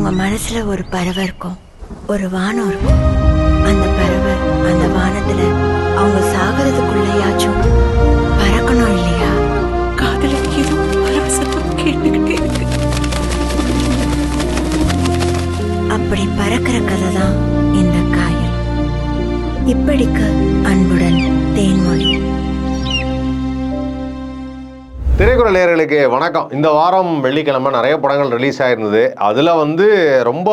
அவங்க மனசுல ஒரு பறவை இருக்கும். ஒரு வானம் இருக்கும். அந்த பறவை அந்த வானத்துல அவங்க சாகிறதுக்குள்ளயாச்சும் பறக்கணும் இல்லையா? காதலுக்கு கேட்டுக்கிட்டே இருக்கு. அப்படி பறக்கிற கதை தான் இந்த காயல் இப்படிக்கு அன்புடன் தேன்மொழி. திரைக்குறள் நேயர்களுக்கு வணக்கம். இந்த வாரம் வெள்ளிக்கிழமை நிறைய படங்கள் ரிலீஸ் ஆயிருந்தது. அதில் வந்து ரொம்ப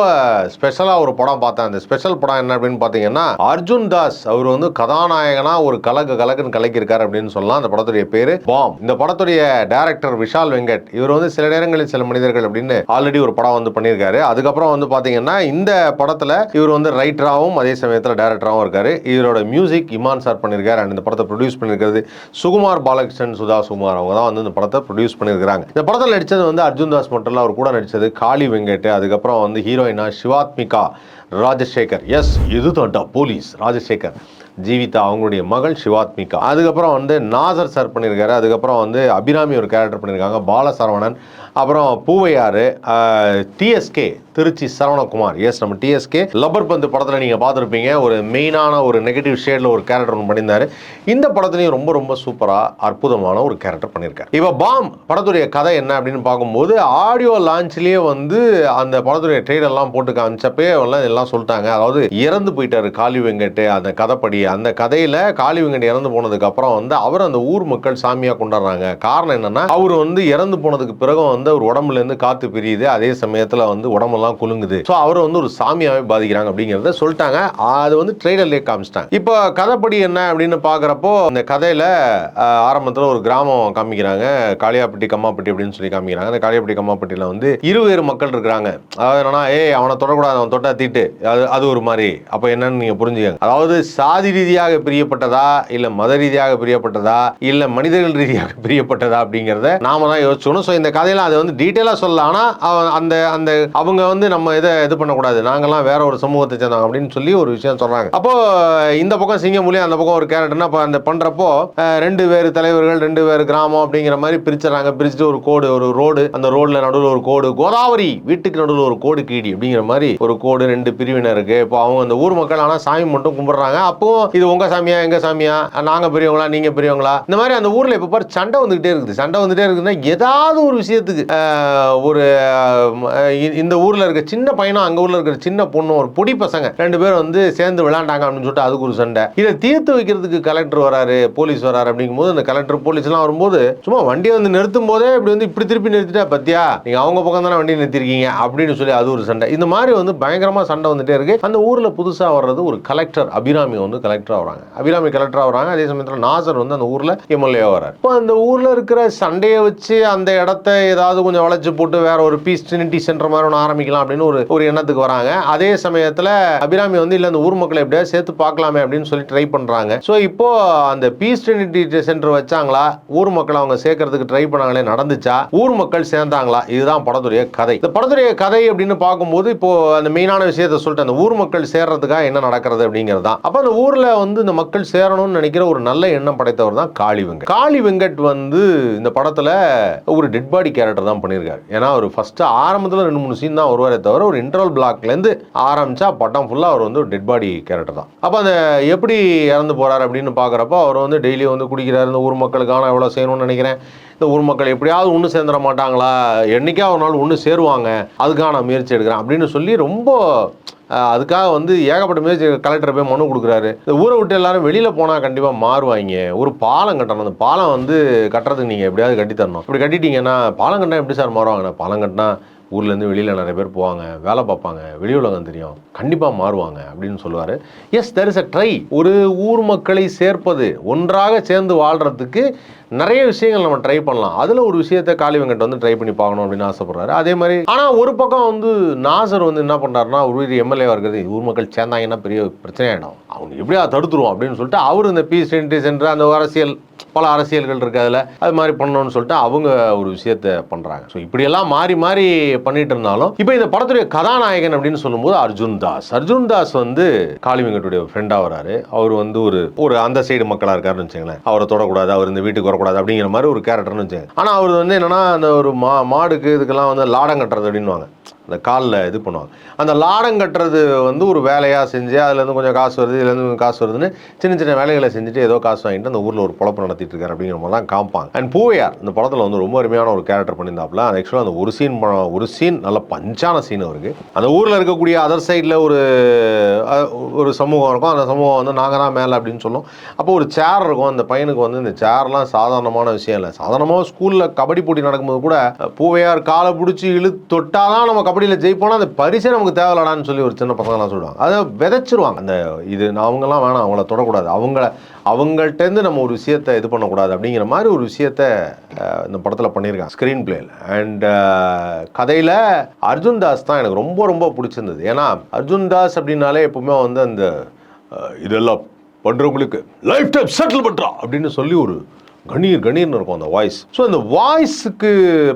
ஸ்பெஷலாக ஒரு படம் பார்த்தேன். அந்த ஸ்பெஷல் படம் என்ன அப்படின்னு பார்த்தீங்கன்னா அர்ஜுன் தாஸ் அவர் வந்து கதாநாயகனா ஒரு கலக்கு கலக்குன்னு கலக்கியிருக்காரு அப்படின்னு சொல்லலாம். அந்த படத்துடைய பேரு பாம். இந்த படத்துடைய டைரக்டர் விஷால் வெங்கட். இவர் வந்து சில நேரங்களில் சில மனிதர்கள் அப்படின்னு ஆல்ரெடி ஒரு படம் வந்து பண்ணியிருக்காரு. அதுக்கப்புறம் வந்து பார்த்தீங்கன்னா இந்த படத்தில் இவர் வந்து ரைட்டராகவும் அதே சமயத்தில் டேரக்டராகவும் இருக்காரு. இவரோட மியூசிக் இமான் சார் பண்ணியிருக்காரு. அண்ட் இந்த படத்தை ப்ரொடியூஸ் பண்ணியிருக்கிறது சுகுமார் பாலகிருஷ்ணன் சுதா சுகுமார். அவங்க தான் வந்து படத்தை ப்ரொடியூஸ் பண்ணியிருக்காங்க இந்த படத்தில் நடித்தது வந்து அர்ஜுன் தாஸ் மட்டும் அவர் கூட நடித்தது காளி வெங்கட் அதுக்கப்புறம் வந்து ஹீரோயினா சிவாத்மிகா ராஜசேகர். எஸ் இது தான்டா போலீஸ் ராஜசேகர். ஜீவிதா அவங்களுடைய மகள் சிவாத்மிகா. அதுக்கப்புறம் வந்து நாசர் சார் பண்ணியிருக்காரு. அதுக்கப்புறம் வந்து அபிராமி ஒரு கேரக்டர் பண்ணியிருக்காங்க பாலசரவணன். அப்புறம் பூவையாறு டிஎஸ்கே திருச்சி சரவணகுமார். எஸ் நம்ம டிஎஸ்கே லப்பர் பந்து படத்தில் நீங்கள் பார்த்துருப்பீங்க. ஒரு மெயினான ஒரு நெகட்டிவ் ஷேடில் ஒரு கேரக்டர் ஒன்று பண்ணியிருந்தார். இந்த படத்துலையும் ரொம்ப ரொம்ப சூப்பராக அற்புதமான ஒரு கேரக்டர் பண்ணியிருக்காரு. இப்போ பாம் படத்துடைய கதை என்ன அப்படின்னு பார்க்கும்போது ஆடியோ லான்ச்லேயே வந்து அந்த படத்துடைய ட்ரெய்லர்லாம் போட்டு காமிச்சப்பே எல்லாம் எல்லாம் சொல்லிட்டாங்க. அதாவது இறந்து போயிட்டாரு காளி வெங்கட் அந்த கதைப்படி. அந்த கதையில் காளி வெங்கட் இறந்து போனதுக்கு அப்புறம் வந்து அவர் அந்த ஊர் மக்கள் சாமியாக கொண்டாடுறாங்க. காரணம் என்னன்னா அவர் வந்து இறந்து போனதுக்கு பிறகு வந்து அவர் உடம்புல இருந்து காத்து பிரியுது. அதே சமயத்தில் வந்து உடம்பெல்லாம் குலுங்குது. ஸோ அவர் வந்து ஒரு சாமியாவே பாதிக்கிறாங்க அப்படிங்கிறத சொல்லிட்டாங்க. அது வந்து ட்ரெய்லர்லேயே காமிச்சிட்டாங்க. இப்போ கதைப்படி என்ன அப்படின்னு பார்க்குறப்போ இந்த கதையில் ஆரம்பத்தில் ஒரு கிராமம் காமிக்கிறாங்க. காளியாப்பட்டி கம்மாப்பட்டி அப்படின்னு சொல்லி காமிக்கிறாங்க. அந்த காளியாப்பட்டி கம்மாப்பட்டியில் வந்து இருவேறு மக்கள் இருக்கிறாங்க. அதாவது என்னன்னா ஏய் அவனை தொடக்கூடாது அவன் தொட்டா தீட்டு. அது அது ஒரு மாதிரி. அப்போ என்னன்னு நீங்கள் புரிஞ்சுக்கங்க. அதாவது சாதி ரீதியாக பிரியப்பட்டதா இல்லை மத ரீதியாக பிரியப்பட்டதா இல்லை மனிதர்கள் ரீதியாக பிரியப்பட்டதா அப்படிங்கிறத நாம தான் யோசிச்சுக்கணும். ஸோ இந்த கதையில அது வந்து டீட்டெயிலாக சொல்லலாம் ஆனால் அந்த அந்த அவங்க வந்து நம்ம இதை இது பண்ணக்கூடாது. நாங்கள்லாம் வேற ஒரு சமூகத்தை சேர்ந்தாங்க அப்படின்னு சொல்லி ஒரு விஷயம் சொல்கிறாங்க அப்போ இந்த பக்கம் சிங்கமொழி அந்த பக்கம் ஒரு கேரக்டர்னா இப்போ அந்த பண்ணுறப்போ ரெண்டு பேர் தலைவர்கள் ரெண்டு பேர் கிராமம் அப்படிங்கிற மாதிரி பிரிச்சுறாங்க பிரிச்சுட்டு ஒரு கோடு ஒரு ரோடு. அந்த ரோடில் நடுவில் ஒரு கோடு. கோதாவரி வீட்டுக்கு நடுவில் ஒரு கோடு கீடி அப்படிங்கிற மாதிரி ஒரு கோடு ரெண்டு பிரிவினருக்கு இப்போ அவங்க அந்த ஊர் மக்கள் ஆனால் சாமி மட்டும் கும்பிட்றாங்க. அப்போ இது உங்கள் சாமியா எங்கள் சாமியா? நாங்கள் பெரியவங்களா நீங்கள் பெரியவங்களா? இந்த மாதிரி அந்த ஊரில் இப்போ பாரு சண்டை வந்துகிட்டே இருக்குது. சண்டை வந்துகிட்டே இருக்குதுன்னா ஏதாவது ஒரு விஷயத்துக்கு ஒரு இந்த ஊரில் இருக்க சின்ன பையனும் அங்கே ஊரில் இருக்கிற சின்ன பொண்ணும் ஒரு பொடி பசங்க. ரெண்டு பேரும் வந்து சேர்ந்து விளாண்டாங்க அப்படின்னு சொல்லிட்டு அதுக்கு ஒரு சண்டை. இதை தீர்த்து வைக்கிறதுக்கு கலெக்டர் வராரு போலீஸ் வராரு அப்படிங்கும்போது அந்த கலெக்டர் போலீஸ்லாம் வரும்போது சும்மா வண்டியை வந்து நிறுத்தும் போதே இப்படி வந்து இப்படி திருப்பி நிறுத்திட்டா பத்தியா? நீங்கள் அவங்க பக்கம் தானே வண்டி நிறுத்திருக்கீங்க? அப்படின்னு சொல்லி அது ஒரு சண்டை. இந்த மாதிரி வந்து பயங்கரமாக சண்டை வந்துட்டே இருக்கு. அந்த ஊரில் புதுசாக வர்றது ஒரு கலெக்டர் அபிராமி வந்து கலெக்டராக வராங்க அபிராமி கலெக்டராக வராங்க அதே சமயத்தில் நாசர் வந்து அந்த ஊரில் எம்எல்ஏ வராரு. இப்போ அந்த ஊரில் இருக்கிற சண்டையை வச்சு அந்த இடத்த ஏதாவது கொஞ்சம் வளைச்சு போட்டு வேற ஒரு பீஸ் ட்ரினிட்டி சென்டர் மாதிரி ஒன்று ஆரம்பிக்கலாம் அப்படின்னு ஒரு ஒரு எண்ணத்துக்கு வராங்க. அதே சமயத்தில் அபிராமி வந்து இல்லை அந்த ஊர் மக்களை எப்படியாவது சேர்த்து பார்க்கலாமே அப்படின்னு சொல்லி ட்ரை பண்றாங்க. ஸோ இப்போ அந்த பீஸ் ட்ரினிட்டி சென்டர் வச்சாங்களா? ஊர் மக்களை அவங்க சேர்க்கறதுக்கு ட்ரை பண்ணாங்களே நடந்துச்சா? ஊர் மக்கள் சேர்ந்தாங்களா? இதுதான் படத்துடைய கதை. இந்த படத்துடைய கதை அப்படின்னு பார்க்கும்போது இப்போ அந்த மெயினான விஷயத்தை சொல்லிட்டு அந்த ஊர் மக்கள் சேர்றதுக்காக என்ன நடக்கிறது அப்படிங்கிறது தான் அப்போ அந்த ஊரில் வந்து இந்த மக்கள் சேரணும்னு நினைக்கிற ஒரு நல்ல எண்ணம் படைத்தவர் தான் காளி வெங்கட். காளி வெங்கட் வந்து இந்த படத்துல ஒரு டெட் பாடி கேரக்டர் தான் பண்ணியிருக்காரு ஏன்னா அவர் ஃபஸ்ட்டு ஆரம்பத்தில் ரெண்டு மூணு சீன் தான் வருவாரே தவிர ஒரு இன்டர்வல் பிளாக்லேருந்து ஆரம்பித்தா பட்டம் ஃபுல்லாக அவர் வந்து ஒரு டெட் பாடி கேரக்டர் தான். அப்போ அந்த எப்படி இறந்து போகிறார் அப்படின்னு பார்க்குறப்போ அவர் வந்து டெய்லி வந்து குடிக்கிறார் இந்த ஊர் மக்களுக்கான எவ்வளோ செய்யணும்னு நினைக்கிறேன். இந்த ஊர் மக்கள் எப்படியாவது ஒன்று சேர்ந்துட மாட்டாங்களா? என்னைக்கா ஒரு நாள் ஒன்று சேருவாங்க அதுக்கான முயற்சி எடுக்கிறேன் அப்படின்னு சொல்லி ரொம்ப அதுக்காக வந்து ஏகப்பட்ட முயற்சி கலெக்டர் போய் மனு கொடுக்குறாரு. இந்த ஊரை விட்டு எல்லாரும் வெளியில் போனால் கண்டிப்பாக மாறுவாங்க. ஒரு பாலம் கட்டணும். அந்த பாலம் வந்து கட்டுறதுக்கு நீங்கள் எப்படியாவது கட்டி தரணும் இப்படி கட்டிட்டீங்கன்னா பாலம் கட்டினா எப்படி சார் மாறுவாங்கண்ணா பாலம் கட்டினா ஊர்லேருந்து வெளியில் நிறைய பேர் போவாங்க வேலை பார்ப்பாங்க வெளி உலகம் தெரியும் கண்டிப்பாக மாறுவாங்க அப்படின்னு சொல்லுவார். Yes there is a try ஒரு ஊர் மக்களை சேர்ப்பது ஒன்றாக சேர்ந்து வாழ்கிறதுக்கு நிறைய விஷயங்கள் நம்ம ட்ரை பண்ணலாம். அதில் ஒரு விஷயத்தை காளி வெங்கட் வந்து ட்ரை பண்ணி பார்க்கணும் அப்படின்னு ஆசைப்படுறாரு. அதே மாதிரி ஆனால் ஒரு பக்கம் வந்து நாசர் வந்து என்ன பண்ணுறாருன்னா ஒரு எம்எல்ஏ இருக்கிறது ஊர் மக்கள் சேர்ந்தாங்கன்னா பெரிய பிரச்சனையாகிடும் அவங்க எப்படியா தடுத்துருவோம்? அப்படின்னு சொல்லிட்டு அவர் இந்த பீஸ் சென்று அந்த அரசியல் பல அரசியல்கள் இருக்குது அதில். அது மாதிரி பண்ணணும்னு சொல்லிட்டு அவங்க ஒரு விஷயத்த பண்ணுறாங்க ஸோ இப்படியெல்லாம் மாறி மாறி பண்ணிட்டு இருந்தாலும் இப்போ இந்த படத்துடைய கதாநாயகன் அப்படின்னு சொல்லும்போது அர்ஜுன் தாஸ். அர்ஜுன் தாஸ் வந்து காளிவெங்கட்டுடைய ஃப்ரெண்டாக வராரு. அவர் வந்து ஒரு ஒரு அந்த சைடு மக்களாக இருக்காருன்னு வச்சுங்களேன் அவரை தொடக்கூடாது அவர் இந்த வீட்டுக்கு வரக்கூடாது அப்படிங்கிற மாதிரி ஒரு கேரக்டர்னு வச்சுங்க ஆனால் அவர் வந்து என்னென்னா அந்த ஒரு மா மாடுக்கு இதுக்கெல்லாம் வந்து லாடம் கட்டுறது அப்படின்னுவாங்க. அந்த காலில் இது பண்ணுவாங்க. அந்த லாடம் கட்டுறது வந்து ஒரு வேலையாக செஞ்சு அதுலேருந்து கொஞ்சம் காசு வருது இதுலேருந்து கொஞ்சம் காசு வருதுன்னு சின்ன சின்ன வேலைகளை செஞ்சுட்டு ஏதோ காசு வாங்கிட்டு அந்த ஊரில் ஒரு பொழப்பு நடத்திட்டு இருக்காரு அப்படிங்கிற மாதிரிலாம் காமிப்பாங்க. அண்ட் பூவையார் இந்த படத்தில் வந்து ரொம்ப அருமையான ஒரு கேரக்டர் பண்ணியிருந்தாப்புல அது ஆக்சுவலாக அந்த ஒரு சீன் ஒரு சீன் நல்ல பஞ்சான சீன் அவருக்கு. அந்த ஊரில் இருக்கக்கூடிய அதர் சைடில் ஒரு ஒரு சமூகம் இருக்கும். அந்த சமூகம் வந்து நாங்கள் தான் மேலே அப்படின்னு சொல்லும். அப்போ ஒரு சேர் இருக்கும். அந்த பையனுக்கு வந்து இந்த சேர்லாம் சாதாரணமான விஷயம் இல்லை. சாதாரணமாக ஸ்கூலில் கபடி போட்டி நடக்கும்போது கூட பூவையார் காலை பிடிச்சி இழு தொட்டாதான் நம்ம கபடியில் ஜெயிப்போனா அந்த பரிசே நமக்கு தேவையில்லடான்னு சொல்லி ஒரு சின்ன பசங்களாம் சொல்லுவாங்க. அதை விதைச்சிருவாங்க. அந்த இது அவங்கெல்லாம் வேணாம் அவங்கள தொடக்கூடாது. அவங்கள அவங்கள்ட்டேருந்து நம்ம ஒரு விஷயத்தை இது பண்ணக்கூடாது அப்படிங்கிற மாதிரி ஒரு விஷயத்த இந்த படத்தில் பண்ணியிருக்காங்க ஸ்க்ரீன் பிளேயில் அண்ட் கதையில் அர்ஜுன் தாஸ் தான் எனக்கு ரொம்ப ரொம்ப பிடிச்சிருந்தது. ஏன்னா அர்ஜுன் தாஸ் அப்படின்னாலே எப்பவுமே வந்து அந்த இதெல்லாம் பண்ணுறவங்களுக்கு லைஃப் டைம் செட்டில் பண்ணுறா அப்படின்னு சொல்லி ஒரு கணீர் கணீர்னு இருக்கும் அந்த வாய்ஸ் ஸோ அந்த வாய்ஸுக்கு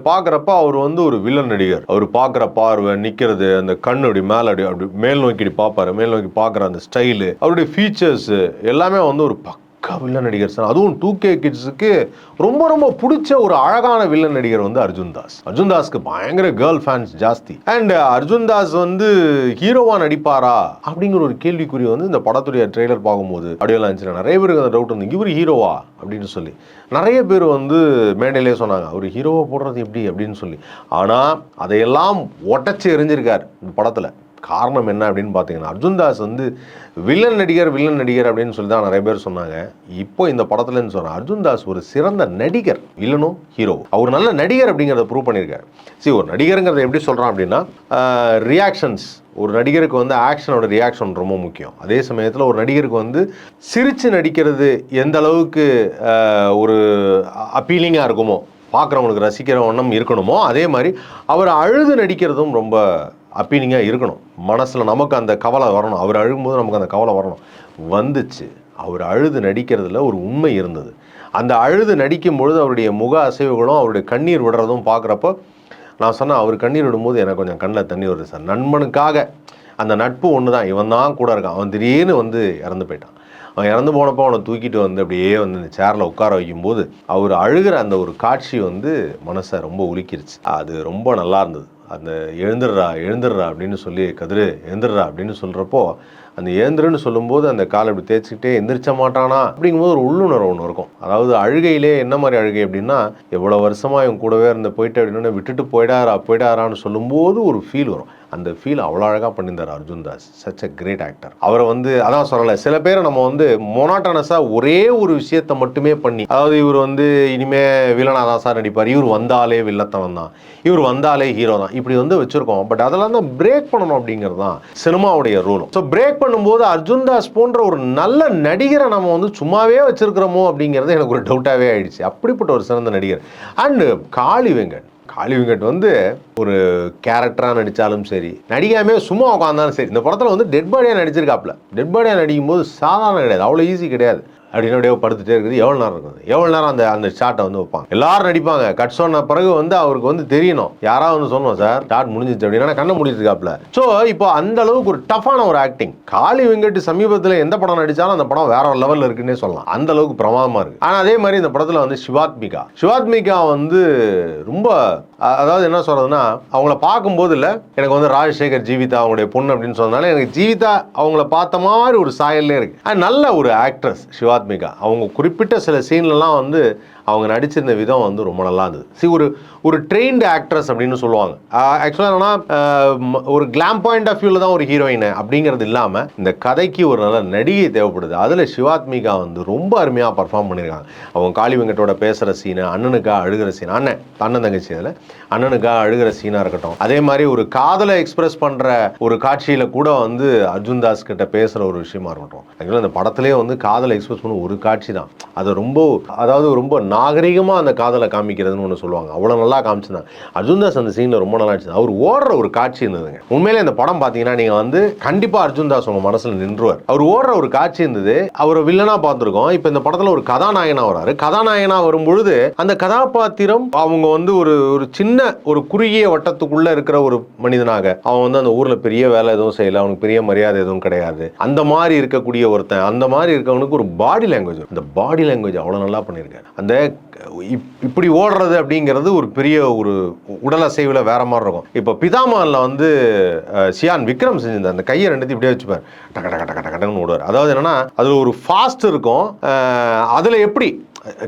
பார்க்குறப்ப அவர் வந்து ஒரு வில்லன் நடிகர். அவர் பார்க்குற பார்வை நிற்கிறது அந்த கண் அப்படி மேலே அப்படி அப்படி மேல் நோக்கி பார்ப்பாரு. மேல் நோக்கி பார்க்குற அந்த ஸ்டைலு அவருடைய ஃபீச்சர்ஸு எல்லாமே வந்து ஒரு பக்கா வில்லன் நடிகர் சார். அதுவும் டூ கே கிட்ஸுக்கு ரொம்ப ரொம்ப பிடிச்ச ஒரு அழகான வில்லன் நடிகர் வந்து அர்ஜுன் தாஸ். அர்ஜுன் தாஸ்க்கு பயங்கர கேர்ள் ஃபேன்ஸ் ஜாஸ்தி. அண்ட் அர்ஜுன் தாஸ் வந்து ஹீரோவா நடிப்பாரா அப்படிங்கிற ஒரு கேள்விக்குறி வந்து இந்த படத்துடைய ட்ரெய்லர் பார்க்கும்போது அப்படியெல்லாம் இருந்துச்சு. நிறைய பேருக்கு அந்த டவுட் வந்து இவர் ஹீரோவா அப்படின்னு சொல்லி. நிறைய பேர் வந்து மேடையிலே சொன்னாங்க அவர் ஹீரோவை போடுறது எப்படி? அப்படின்னு சொல்லி. ஆனால் அதையெல்லாம் ஒட்டச்சு எரிஞ்சிருக்கார் இந்த படத்தில். காரணம் என்ன அப்படின்னு பார்த்தீங்கன்னா அர்ஜுன் தாஸ் வந்து வில்லன் நடிகர் வில்லன் நடிகர் அப்படின்னு சொல்லி தான் நிறைய பேர் சொன்னாங்க. இப்போ இந்த படத்துலன்னு சொன்னால் அர்ஜுன் தாஸ் ஒரு சிறந்த நடிகர் வில்லனும் ஹீரோ அவர் நல்ல நடிகர் அப்படிங்கிறத ப்ரூவ் பண்ணியிருக்காரு. சரி ஒரு நடிகருங்கிறத எப்படி சொல்கிறான் அப்படின்னா ரியாக்ஷன்ஸ் ஒரு நடிகருக்கு வந்து ஆக்ஷனோட ரியாக்ஷன் ரொம்ப முக்கியம். அதே சமயத்தில் ஒரு நடிகருக்கு வந்து சிரித்து நடிக்கிறது எந்த அளவுக்கு ஒரு அப்பீலிங்காக இருக்குமோ பார்க்குறவங்களுக்கு ரசிக்கிற வண்ணம் இருக்கணுமோ அதே மாதிரி அவர் அழுது நடிக்கிறதும் ரொம்ப அப்பீனிங்காக இருக்கணும். மனசில் நமக்கு அந்த கவலை வரணும். அவர் அழுகும்போது நமக்கு அந்த கவலை வரணும். வந்துச்சு. அவர் அழுது நடிக்கிறதுல ஒரு உண்மை இருந்தது. அந்த அழுது நடிக்கும் பொழுது அவருடைய முக அசைவுகளும் அவருடைய கண்ணீர் விடுறதும் பார்க்குறப்போ நான் சொன்னேன் அவர் கண்ணீர் விடும்போது எனக்கு கொஞ்சம் கண்ணில் தண்ணி வருது சார். நண்பனுக்காக. அந்த நட்பு ஒன்று தான் இவன் தான் கூட இருக்கான். அவன் திடீர்னு வந்து இறந்து போயிட்டான். அவன் இறந்து போனப்போ அவனை தூக்கிட்டு வந்து அப்படியே வந்து இந்த சேரில் உட்கார வைக்கும்போது அவர் அழுகிற அந்த ஒரு காட்சி வந்து மனசை ரொம்ப உலுக்கிருச்சு. அது ரொம்ப நல்லா இருந்தது. அந்த எழுந்துடுறா எழுந்துடுறா அப்படின்னு சொல்லி கதிரு எழுந்துடுறா அப்படின்னு சொல்கிறப்போ அந்த எழுந்துருன்னு சொல்லும்போது அந்த காலை இப்படி தேய்ச்சிக்கிட்டே எந்திரிச்ச மாட்டானா அப்படிங்கும்போது ஒரு உள்ளுணர்வு ஒன்று இருக்கும். அதாவது அழுகையிலே என்ன மாதிரி அழுகை அப்படின்னா எவ்வளோ வருஷமாக இவன் கூடவே இருந்த போயிட்டு அப்படின்னு விட்டுட்டு போயிடாரா போயிடாரான்னு சொல்லும்போது ஒரு ஃபீல் வரும். அந்த ஃபீல் அவ்வளோ அழகாக பண்ணியிருந்தார் Arjun Das. Such a great actor அவரை வந்து அதான் சொல்லலை சில பேரை நம்ம வந்து மொனாட்டனஸாக ஒரே ஒரு விஷயத்தை மட்டுமே பண்ணி அதாவது இவர் வந்து இனிமே வில்லனாக தான் சார் நடிப்பார். இவர் வந்தாலே வில்லத்தவன் தான். இவர் வந்தாலே ஹீரோ தான். இப்படி வந்து வச்சுருக்கோம். பட் அதெல்லாம் தான் பிரேக் பண்ணணும் அப்படிங்கிறது தான் சினிமாவுடைய ரூலும் ஸோ பிரேக் பண்ணும்போது அர்ஜுன் தாஸ் போன்ற ஒரு நல்ல நடிகரை நம்ம வந்து சும்மாவே வச்சுருக்கிறோமோ அப்படிங்கிறது எனக்கு ஒரு டவுட்டாகவே ஆயிடுச்சு. அப்படிப்பட்ட ஒரு சிறந்த நடிகர். அண்டு காளி வெங்கட். அழிவுங்கட் வந்து ஒரு கேரக்டராக நடித்தாலும் சரி நடிக்காமே சும்மா உட்காந்தாலும் சரி இந்த படத்தில் வந்து டெட் பாடியாக நடிச்சிருக்காப்புல டெட் பாடியாக நடிக்கும்போது சாதாரண கிடையாது. அவ்வளோ ஈஸி கிடையாது. அப்படின்னு அப்படியே படுத்துட்டே இருக்குது. எவ்வளோ நேரம் இருக்குது எவ்வளோ நேரம் அந்த அந்த ஷாட்டை வந்து வைப்பாங்க? எல்லாரும் நடிப்பாங்க. கட் சொன்ன பிறகு வந்து அவருக்கு வந்து தெரியணும். யாராவது வந்து சொன்னோம் சார் ஷாட் முடிஞ்சிச்சு அப்படின்னா கண்ணை முடிச்சிட்டு இருக்காப்புல ஸோ இப்போ அந்த அளவுக்கு ஒரு டஃபான ஒரு ஆக்டிங் காளி வெங்கட் சமீபத்தில் எந்த படம் நடித்தாலும் அந்த படம் வேற லெவலில் இருக்குன்னே சொல்லலாம். அந்த அளவுக்கு பிரமாதமாக இருக்கு. ஆனால் அதே மாதிரி இந்த படத்தில் வந்து சிவாத்மிகா. சிவாத்மிகா வந்து ரொம்ப அதாவது என்ன சொல்றதுன்னா அவங்கள பார்க்கும்போது இல்லை எனக்கு வந்து ராஜசேகர் ஜீவிதா அவங்களுடைய பொண்ணு அப்படின்னு சொன்னதுனால எனக்கு ஜீவிதா அவங்கள பார்த்த மாதிரி ஒரு சாயல்லே இருக்கு. நல்ல ஒரு ஆக்ட்ரஸ் சிவாத்மிகா அவங்க குறிப்பிட்ட சில சீன்லலாம் வந்து அவங்க நடிச்சிருந்த விதம் வந்து ரொம்ப நல்லா இருந்தது. சி ஒரு ஒரு ட்ரெயின்டு ஆக்ட்ரஸ் அப்படின்னு சொல்லுவாங்க. ஆக்சுவலாக என்னன்னா ஒரு கிளாம் பாயிண்ட் ஆஃப் வியூவில் தான் ஒரு ஹீரோயின் அப்படிங்கிறது இல்லாமல் இந்த கதைக்கு ஒரு நல்ல நடிகை தேவைப்படுது. அதில் சிவாத்மிகா வந்து ரொம்ப அருமையாக பர்ஃபார்ம் பண்ணியிருக்காங்க அவங்க காளி வெங்கட்டோட பேசுகிற சீனு அண்ணனுக்கா அழுகிற சீன் அண்ணன் அண்ணன் தங்கச்சி அதில் அண்ணனுக்கா அழுகிற சீனாக இருக்கட்டும். அதே மாதிரி ஒரு காதலை எக்ஸ்பிரஸ் பண்ணுற ஒரு காட்சியில் கூட வந்து அர்ஜுன் தாஸ் கிட்ட பேசுகிற ஒரு விஷயமா இருக்கட்டும். ஆக்சுவலாக இந்த படத்துலேயே வந்து காதலை எக்ஸ்பிரஸ் பண்ண ஒரு காட்சி தான். அது ரொம்ப அதாவது ரொம்ப நாகரிகமாக அந்த காதலை காமிக்கிறதுன்னு ஒன்று சொல்லுவாங்க. அவ்வளோ நல்லா காமிச்சிருந்தாங்க. அர்ஜுன் தாஸ் அந்த சீனில் ரொம்ப நல்லா இருந்துச்சு. அவர் ஓடுற ஒரு காட்சி இருந்ததுங்க. உண்மையிலே இந்த படம் பார்த்தீங்கன்னா நீங்கள் வந்து கண்டிப்பாக அர்ஜுன் தாஸ் உங்கள் மனசில் நின்றுவார். அவர் ஓடுற ஒரு காட்சி இருந்தது. அவரை வில்லனாக பார்த்துருக்கோம். இப்போ இந்த படத்தில் ஒரு கதாநாயகனாக வராரு. கதாநாயகனாக வரும் பொழுது அந்த கதாபாத்திரம் அவங்க வந்து ஒரு ஒரு சின்ன ஒரு குறுகிய வட்டத்துக்குள்ளே இருக்கிற ஒரு மனிதனாக அவன் வந்து அந்த ஊரில் பெரிய வேலை எதுவும் செய்யல. அவனுக்கு பெரிய மரியாதை எதுவும் கிடையாது. அந்த மாதிரி இருக்கக்கூடிய ஒருத்தன் அந்த மாதிரி இருக்கவனுக்கு ஒரு பாடி லாங்குவேஜ் அந்த பாடி லாங்குவேஜ் அவ்வளோ நல்லா பண்ணியிருக்காரு. அந்த இப்படி ஓடுறது அப்படிங்கிறது ஒரு பெரிய ஒரு உடல் அசைவில் வேற மாதிரி இருக்கும். இப்போ பிதாமகனில் வந்து சியான் விக்ரம் செஞ்சிருந்தார். அந்த கையை ரெண்டுத்தையும் இப்படியே வச்சுப்பார். டக டக டக டகன்னு ஓடுவார். அதாவது என்னன்னா அதில் ஒரு ஃபாஸ்ட் இருக்கும். அதில் எப்படி?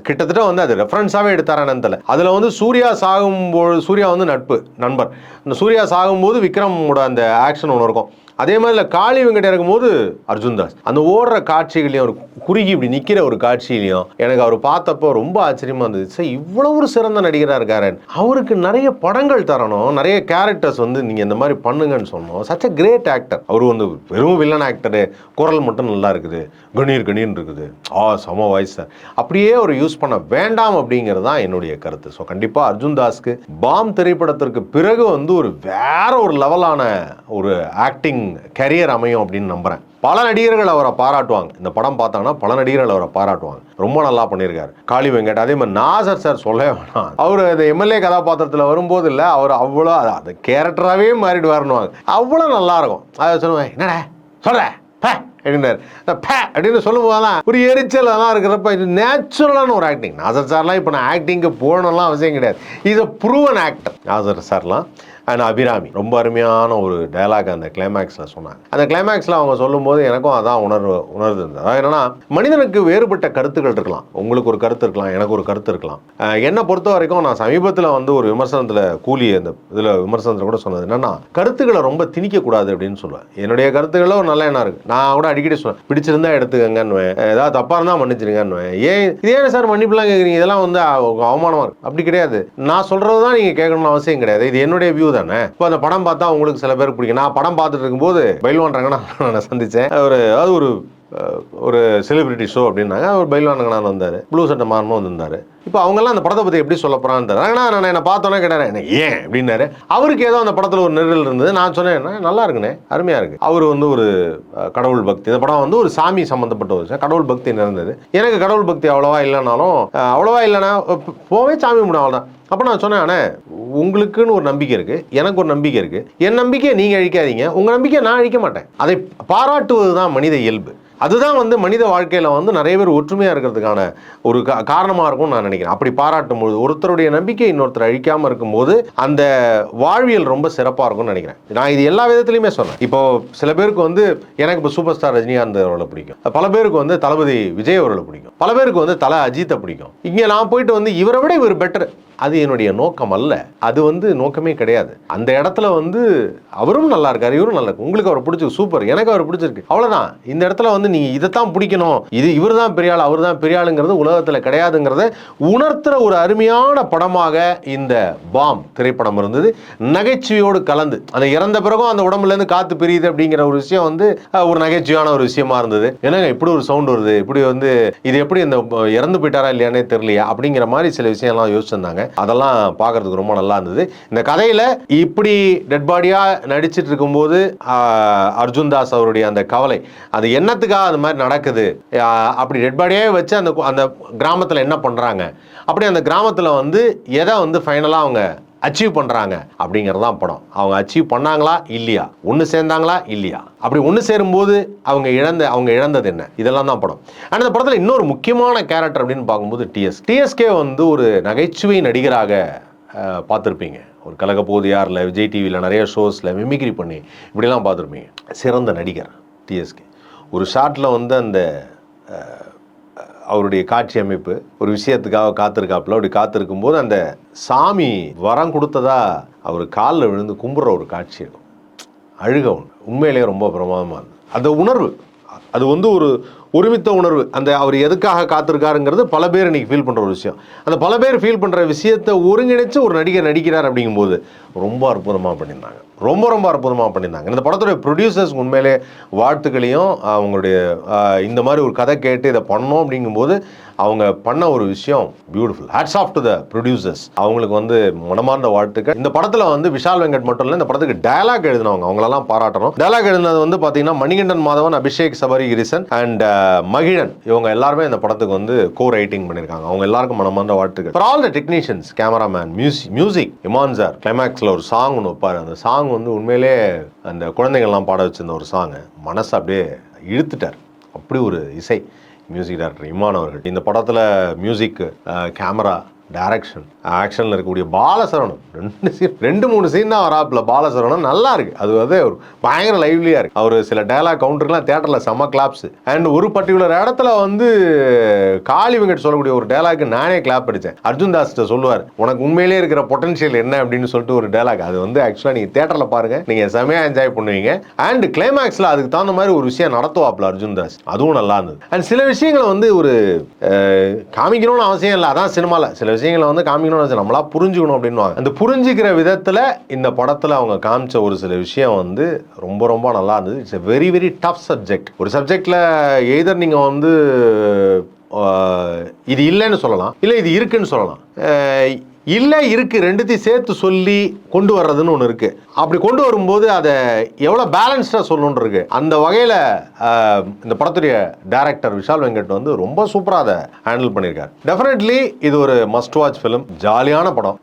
கிட்டத்தட்ட வந்து அது ரெஃபரன்ஸாகவே எடுத்தாரானு தெரியல. அதில் வந்து சூர்யா சாகும்போது சூர்யா வந்து நட்பு நண்பர். இந்த சூர்யா சாகும்போது விக்ரமோட அந்த ஆக்ஷன் ஒன்று இருக்கும். அதே மாதிரி காளி வெங்கட் இருக்கும்போது அர்ஜுன் தாஸ். அந்த ஓடுற காட்சிகளையும் ஒரு குறுகி இப்படி நிற்கிற ஒரு காட்சியிலையும் எனக்கு அவர் பார்த்தப்போ ரொம்ப ஆச்சரியமா இருந்தது. சார் இவ்வளோ ஒரு சிறந்த நடிகராக இருக்காரு. அவருக்கு நிறைய படங்கள் தரணும். நிறைய கேரக்டர்ஸ் வந்து நீங்கள் இந்த மாதிரி பண்ணுங்கன்னு சொன்னோம். சச் கிரேட் ஆக்டர் அவர் வந்து வெறும் வில்லன் ஆக்டரு குரல் மட்டும் நல்லா இருக்குது. கணீர் கணீர்னு இருக்குது. ஆ சம வாய்ஸ் சார் அப்படியே அவர் யூஸ் பண்ண வேண்டாம் அப்படிங்கிறது தான் என்னுடைய கருத்து. ஸோ கண்டிப்பாக அர்ஜுன் தாஸ்க்கு பாம் திரைப்படத்திற்கு பிறகு வந்து ஒரு வேற ஒரு லெவலான ஒரு ஆக்டிங் கரியர் அமையும் அப்படின்னு நம்புகிறேன் பல நடிகர்கள் அவரை பாராட்டுவாங்க. இந்த படம் பார்த்தாங்கன்னா பல நடிகர்கள் அவரை பாராட்டுவாங்க. ரொம்ப நல்லா பண்ணியிருக்காரு. காளி வெங்கட் அதே மாதிரி நாசர் சார் சொல்ல வேணாம். அவர் இந்த எம்எல்ஏ கதாபாத்திரத்தில் வரும்போது இல்லை அவர் அவ்வளோ அது- அந்த கேரக்டராகவே மாறிடுவாருன்னுவாங்க. அவ்வளோ நல்லா இருக்கும். அதை சொல்லுவேன் என்னடா சொல்ற அப்படின்னாரு. அப்படின்னு சொல்லும் போதெல்லாம் ஒரு எரிச்சல் அதெல்லாம் இருக்கிறப்ப இது நேச்சுரலான ஒரு ஆக்டிங் நாசர் சார்லாம் இப்போ நான் ஆக்டிங்க்கு போகணும்லாம் அவசியம் கிடையாது. இது ப்ரூவன் ஆக்டர் நாசர் சார்லாம் அண்ட் அபிராமி ரொம்ப அருமையான ஒரு டயலாக் அந்த கிளைமேக்ஸில் சொன்னாங்க. அந்த கிளைமேக்ஸில் அவங்க சொல்லும்போது எனக்கும் அதான் உணர்வு உணர்வு இருந்தது. அதாவது என்னன்னா மனிதனுக்கு வேறுபட்ட கருத்துக்கள் இருக்கலாம். உங்களுக்கு ஒரு கருத்து இருக்கலாம் எனக்கு ஒரு கருத்து இருக்கலாம். என்னை பொறுத்த வரைக்கும் நான் சமீபத்தில் வந்து ஒரு விமர்சனத்தில் கூலி அந்த இதில் விமர்சனத்தில் கூட சொன்னது என்னன்னா கருத்துக்களை ரொம்ப திணிக்கக்கூடாது அப்படின்னு சொல்லுவேன். என்னுடைய கருத்துக்களில் ஒரு நல்ல எண்ணம் இருக்குது நான் கூட அடிக்கடி சொல்லுவேன் பிடிச்சிருந்தா எடுத்துக்கங்கன்னுவேன் ஏதாவது தப்பாக இருந்தால் மன்னிச்சிருங்கன்னுவேன் ஏன் இதே ஏன் சார் மன்னிப்புலாம் கேட்குறீங்க இதெல்லாம் வந்து அவமானமாக அவமானமா அப்படி கிடையாது. நான் சொல்கிறது தான் நீங்கள் கேட்கணும்னு அவசியம் கிடையாது. இது என்னுடைய வியூ தானே? இப்போ அந்த படம் பார்த்தா உங்களுக்கு சில பேருக்கு பிடிக்கும். நான் படம் பார்த்துட்டு இருக்கும்போது பயில்வான் நான் சந்தித்தேன் ஒரு அதாவது ஒரு ஒரு செலிபிரிட்டி ஷோ அப்படின்னாங்க. அவர் பயில்வான் வந்தார். ப்ளூ சட்டை மாறணும் வந்திருந்தாரு. இப்போ அவங்கெல்லாம் அந்த படத்தை பற்றி எப்படி சொல்ல போகிறான்னு தெரியல. நான் என்ன பார்த்தோன்னே கேட்டார் "என்ன, ஏன்? அப்படின்னாரு. அவருக்கு ஏதோ அந்த படத்தில் ஒரு நெருடல் இருந்தது. நான் சொன்னேன் "என்ன, நல்லா இருக்குண்ணே. அருமையாக இருக்கு. அவர் வந்து ஒரு கடவுள் பக்தி. இந்த படம் வந்து ஒரு சாமி சம்மந்தப்பட்ட ஒரு கடவுள் பக்தி நிறந்தது. எனக்கு கடவுள் பக்தி அவ்வளோவா இல்லைனாலும் அவ்வளோவா இல்லைன்னா போவே சாமி கும்பிடும் அவ்வளோதான் அப்போ நான் சொன்னேன் அண்ணே உங்களுக்குன்னு ஒரு நம்பிக்கை இருக்கு எனக்கு ஒரு நம்பிக்கை இருக்கு. என் நம்பிக்கையை நீங்கள் அழிக்காதீங்க உங்கள் நம்பிக்கையை நான் அழிக்க மாட்டேன். அதை பாராட்டுவது தான் மனித இயல்பு. அதுதான் வந்து மனித வாழ்க்கையில் வந்து நிறைய பேர் ஒற்றுமையாக இருக்கிறதுக்கான ஒரு கா- காரணமாக இருக்கும்னு நான் நினைக்கிறேன். அப்படி பாராட்டும் போது ஒருத்தருடைய நம்பிக்கை இன்னொருத்தர் அழிக்காமல் இருக்கும்போது அந்த வாழ்வியல் ரொம்ப சிறப்பாக இருக்கும்னு நினைக்கிறேன். நான் இது எல்லா விதத்துலையுமே சொன்னேன். இப்போ சில பேருக்கு வந்து எனக்கு இப்போ சூப்பர் ஸ்டார் ரஜினிகாந்த் அவர்களை பிடிக்கும். பல பேருக்கு வந்து தளபதி விஜய் அவர்களை பிடிக்கும். பல பேருக்கு வந்து தலை அஜித்தை பிடிக்கும். இங்கே நான் போயிட்டு வந்து இவரை விட இவர் பெட்டர் அது என்னுடைய நோக்கம் அல்ல. அது வந்து நோக்கமே கிடையாது. அந்த இடத்துல வந்து அவரும் நல்லா இருக்காரு இவரும் நல்லா இருக்கு உங்களுக்கு அவர் பிடிச்சிருக்கு சூப்பர். எனக்கு அவர் பிடிச்சிருக்கு. அவ்வளோதான் இந்த இடத்துல வந்து நீங்க இதைத்தான் பிடிக்கணும். இது இவர் தான் பெரிய ஆள் அவர் தான் பெரிய ஆளுங்கிறது உலகத்தில் கிடையாதுங்கிறத உணர்த்துற ஒரு அருமையான படமாக இந்த பாம் திரைப்படம் இருந்தது. நகைச்சுவையோடு கலந்து அந்த இறந்த பிறகும் அந்த உடம்புலேருந்து காற்று காத்து பிரியுது அப்படிங்கிற ஒரு விஷயம் வந்து ஒரு நகைச்சுவையான ஒரு விஷயமா இருந்தது. என்னங்க இப்படி ஒரு சவுண்ட் வருது? இப்படி வந்து இது எப்படி இந்த இறந்து போயிட்டாரா இல்லையானே தெரியலையா? அப்படிங்கிற மாதிரி சில விஷயம்லாம் யோசிச்சிருந்தாங்க. அதெல்லாம் பார்க்கறதுக்கு ரொம்ப நல்லா இருந்தது. இந்த கதையில இப்படி டெட் பாடியா நடிச்சிட்டு இருக்கும்போது அர்ஜுன் தாஸ் அவருடைய அந்த கவலை அது என்னத்துக்காக அது மாதிரி நடக்குது? அப்படி டெட் பாடியாவே வச்சு அந்த கு- அந்த கிராமத்தில் என்ன பண்ணுறாங்க அப்படி அந்த கிராமத்தில் வந்து எதை வந்து ஃபைனலாக அவங்க அச்சீவ் பண்ணுறாங்க அப்படிங்கிறது தான் படம். அவங்க அச்சீவ் பண்ணாங்களா? இல்லையா? ஒன்று சேர்ந்தாங்களா? இல்லையா? அப்படி ஒன்று சேரும்போது அவங்க இழந்த அவங்க இழந்தது என்ன? இதெல்லாம் தான் படம். ஆனால் இந்த படத்தில் இன்னொரு முக்கியமான கேரக்டர் அப்படின்னு பார்க்கும்போது டிஎஸ் டிஎஸ்கே வந்து ஒரு நகைச்சுவை நடிகராக பார்த்துருப்பீங்க. ஒரு கலகப்போது யாரில் விஜய் டிவியில் நிறைய ஷோஸில் மிமிக்ரி பண்ணி இப்படிலாம் பார்த்துருப்பீங்க. சிறந்த நடிகர் டிஎஸ்கே ஒரு ஷார்ட்டில் வந்து அந்த அவருடைய காட்சி அமைப்பு ஒரு விஷயத்துக்காக காத்திருக்காப்புல. அப்படி காத்திருக்கும் போது அந்த சாமி வரம் கொடுத்ததா அவர் காலில் விழுந்து கும்பிட்ற ஒரு காட்சி இருக்கும். அழுக ஒன்று உண்மையிலேயே ரொம்ப பிரமாதமாக இருந்தது. அந்த உணர்வு அது வந்து ஒரு ஒருமித்த உணர்வு. அந்த அவர் எதுக்காக காத்திருக்காருங்கிறது பல பேர் இன்றைக்கி ஃபீல் பண்ணுற ஒரு விஷயம். அந்த பல பேர் ஃபீல் பண்ணுற விஷயத்தை ஒருங்கிணைச்சு ஒரு நடிகர் நடிக்கிறார் அப்படிங்கும்போது ரொம்ப அற்புதமாக பண்ணியிருந்தாங்க. ரொம்ப ரொம்ப அற்புதமாக பண்ணியிருந்தாங்க. இந்த படத்துடைய ப்ரொடியூசர்ஸ் உண்மையிலே வாழ்த்துக்களையும் அவங்களுடைய இந்த மாதிரி ஒரு கதை கேட்டு இதை பண்ணோம் அப்படிங்கும்போது அவங்க பண்ண ஒரு விஷயம் beautiful hats off to the producers அவங்களுக்கு வந்து மனமார்ந்த வாழ்த்துக்கள். இந்த படத்தில் வந்து விஷால் வெங்கட் மட்டும் இல்லை இந்த படத்துக்கு டயலாக் எழுதினவங்க அவங்களெல்லாம் பாராட்டணும். டயலாக் எழுதினது வந்து பார்த்தீங்கன்னா மணிகண்டன் மாதவன் அபிஷேக் சபரி கிரிசன் அண்ட் மகிழன் இவங்க எல்லாருமே இந்த படத்துக்கு வந்து கோ ரைட்டிங் பண்ணியிருக்காங்க. அவங்க எல்லாருக்கும் மனமார்ந்த வாழ்த்துக்கள். For all the technicians cameraman music music Imman sir கிளைமேக்ஸில் ஒரு சாங் ஒன்று வைப்பார். அந்த சாங் வந்து உண்மையிலே அந்த குழந்தைங்கள்லாம் பாட வச்சிருந்த ஒரு சாங் மனசை அப்படியே இழுத்துட்டார். அப்படி ஒரு இசை மியூசிக் டைரக்டர் இமான் அவர்கள். இந்த படத்தில் மியூசிக் கேமரா டைரக்ஷன் ஆக்ஷனில் இருக்கக்கூடிய பாலசரணம் ரெண்டு சீன் ரெண்டு மூணு சீன் தான் வராப்புல பாலசரணம் நல்லா இருக்கு. அது வந்து ஒரு பயங்கர லைவ்லியாக இருக்கு. அவர் சில டேலாக் கவுண்டர்லாம் தேட்டரில் செம்ம கிளாப்ஸ் அண்ட் ஒரு பர்டிகுலர் இடத்துல வந்து காளி வெங்கட் சொல்லக்கூடிய ஒரு டயலாக் நானே கிளாப் அடித்தேன் அர்ஜுன் தாஸ்கிட்ட சொல்லுவார் உனக்கு உண்மையிலேயே இருக்கிற பொட்டன்ஷியல் என்ன? அப்படின்னு சொல்லிட்டு ஒரு டேலாக் அது வந்து ஆக்சுவலாக நீங்கள் தேட்டரில் பாருங்க. நீங்கள் செமையாக என்ஜாய் பண்ணுவீங்க. அண்ட் கிளைமேக்ஸில் அதுக்கு தகுந்த மாதிரி ஒரு விஷயம் நடத்துவாப்ல அர்ஜுன் தாஸ். அதுவும் நல்லா இருந்தது. அண்ட் சில விஷயங்களை வந்து ஒரு காமிக்கணும்னு அவசியம் இல்லை. அதான் சினிமாவில் சில விஷயம் விஷயங்களை வந்து காமிக்கணும்னு வச்சு நம்மளா புரிஞ்சுக்கணும் அப்படின்வாங்க அந்த புரிஞ்சுக்கிற விதத்தில் இந்த படத்தில் அவங்க காமிச்ச ஒரு சில விஷயம் வந்து ரொம்ப ரொம்ப நல்லா இருந்தது. It's a very very tough subject ஒரு சப்ஜெக்டில் எய்தர் நீங்கள் வந்து இது இல்லைன்னு சொல்லலாம். இல்லை இது இருக்குன்னு சொல்லலாம். இல்லை இருக்குது ரெண்டுத்தையும் சேர்த்து சொல்லி கொண்டு வர்றதுன்னு ஒன்று இருக்குது அப்படி கொண்டு வரும்போது அதை எவ்வளோ பேலன்ஸ்டாக சொல்லணுன்னு இருக்கு அந்த வகையில் இந்த படத்துடைய டேரக்டர் விஷால் வெங்கட் வந்து ரொம்ப சூப்பராக அதை ஹேண்டில் பண்ணியிருக்காரு. டெஃபினெட்லி இது ஒரு மஸ்ட் வாட்ச் ஃபிலிம் ஜாலியான படம்.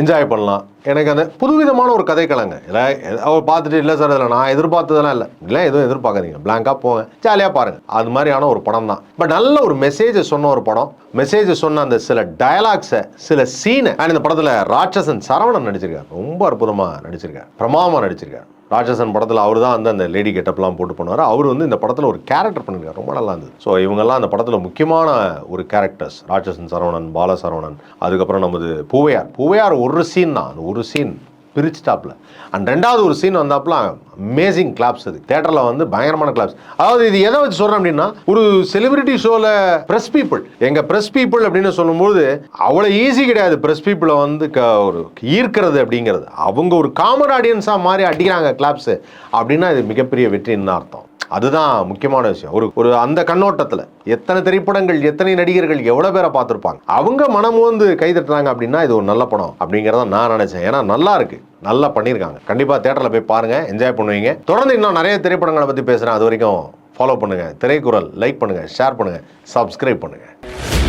என்ஜாய் பண்ணலாம். எனக்கு அந்த புதுவிதமான ஒரு கதை கலங்க இல்லை அவர் பார்த்துட்டு இல்லை சார் அதில் நான் எதிர்பார்த்ததெல்லாம் இல்லை. இல்லை எதுவும் எதிர்பார்க்குறீங்க பிளாங்காக போங்க. ஜாலியாக பாருங்கள் அது மாதிரியான ஒரு படம் தான். பட் நல்ல ஒரு மெசேஜை சொன்ன ஒரு படம். மெசேஜை சொன்ன அந்த சில டயலாக்ஸை சில சீனை அண்ட் இந்த படத்தில் ராட்சசன் சரவணன் நடிச்சிருக்காரு. ரொம்ப அற்புதமாக நடிச்சிருக்காரு. பிரமாமா நடிச்சிருக்காரு. ராட்சசன் படத்தில் அவர் தான் வந்து அந்த லேடி கெட்டப்லாம் போட்டு பண்ணுவார் அவர் வந்து இந்த படத்தில் ஒரு கேரக்டர் பண்ணியிருக்காரு ரொம்ப நல்லா இருந்தது. ஸோ இவங்கெல்லாம் அந்த படத்தில் முக்கியமான ஒரு கேரக்டர்ஸ் ராட்சசன் சரவணன் பால சரவணன் அதுக்கப்புறம் நமது பூவையார். பூவையார் ஒரு சீன் தான். அந்த ஒரு சீன் பிரிச்சுட்டாப்புல. அண்ட் ரெண்டாவது ஒரு சீன் வந்தாப்புலாம் அமேசிங் கிளாப்ஸ் அது. தேட்டரில் வந்து பயங்கரமான கிளாப்ஸ் அதாவது இது எதை வச்சு சொல்கிறேன் அப்படின்னா ஒரு செலிபிரிட்டி ஷோவில் ப்ரெஸ் பீப்புள் எங்கள் ப்ரெஸ் பீப்புள் அப்படின்னு சொல்லும்போது அவ்வளோ ஈஸி கிடையாது ப்ரெஸ் பீப்புளை வந்து க ஒரு ஈர்க்கிறது அப்படிங்கிறது. அவங்க ஒரு காமன் ஆடியன்ஸாக மாதிரி அடிக்கிறாங்க கிளாப்ஸு அப்படின்னா இது மிகப்பெரிய வெற்றின்னு அர்த்தம். அதுதான் முக்கியமான விஷயம். ஒரு ஒரு அந்த கண்ணோட்டத்தில் எத்தனை திரைப்படங்கள் எத்தனை நடிகர்கள் எவ்வளோ பேரை பார்த்துருப்பாங்க? அவங்க மனம் வந்து கைதட்டுறாங்க அப்படின்னா இது ஒரு நல்ல படம் அப்படிங்கிறத நான் நினைச்சேன். ஏன்னா நல்லா இருக்கு. நல்லா பண்ணியிருக்காங்க. கண்டிப்பாக தேட்டரில் போய் பாருங்கள் என்ஜாய் பண்ணுவீங்க. தொடர்ந்து இன்னும் நிறைய திரைப்படங்களை பற்றி பேசுகிறேன் அது வரைக்கும் ஃபாலோ பண்ணுங்கள் திரைக்குறள் லைக் பண்ணுங்கள் ஷேர் பண்ணுங்கள் சப்ஸ்கிரைப் பண்ணுங்கள்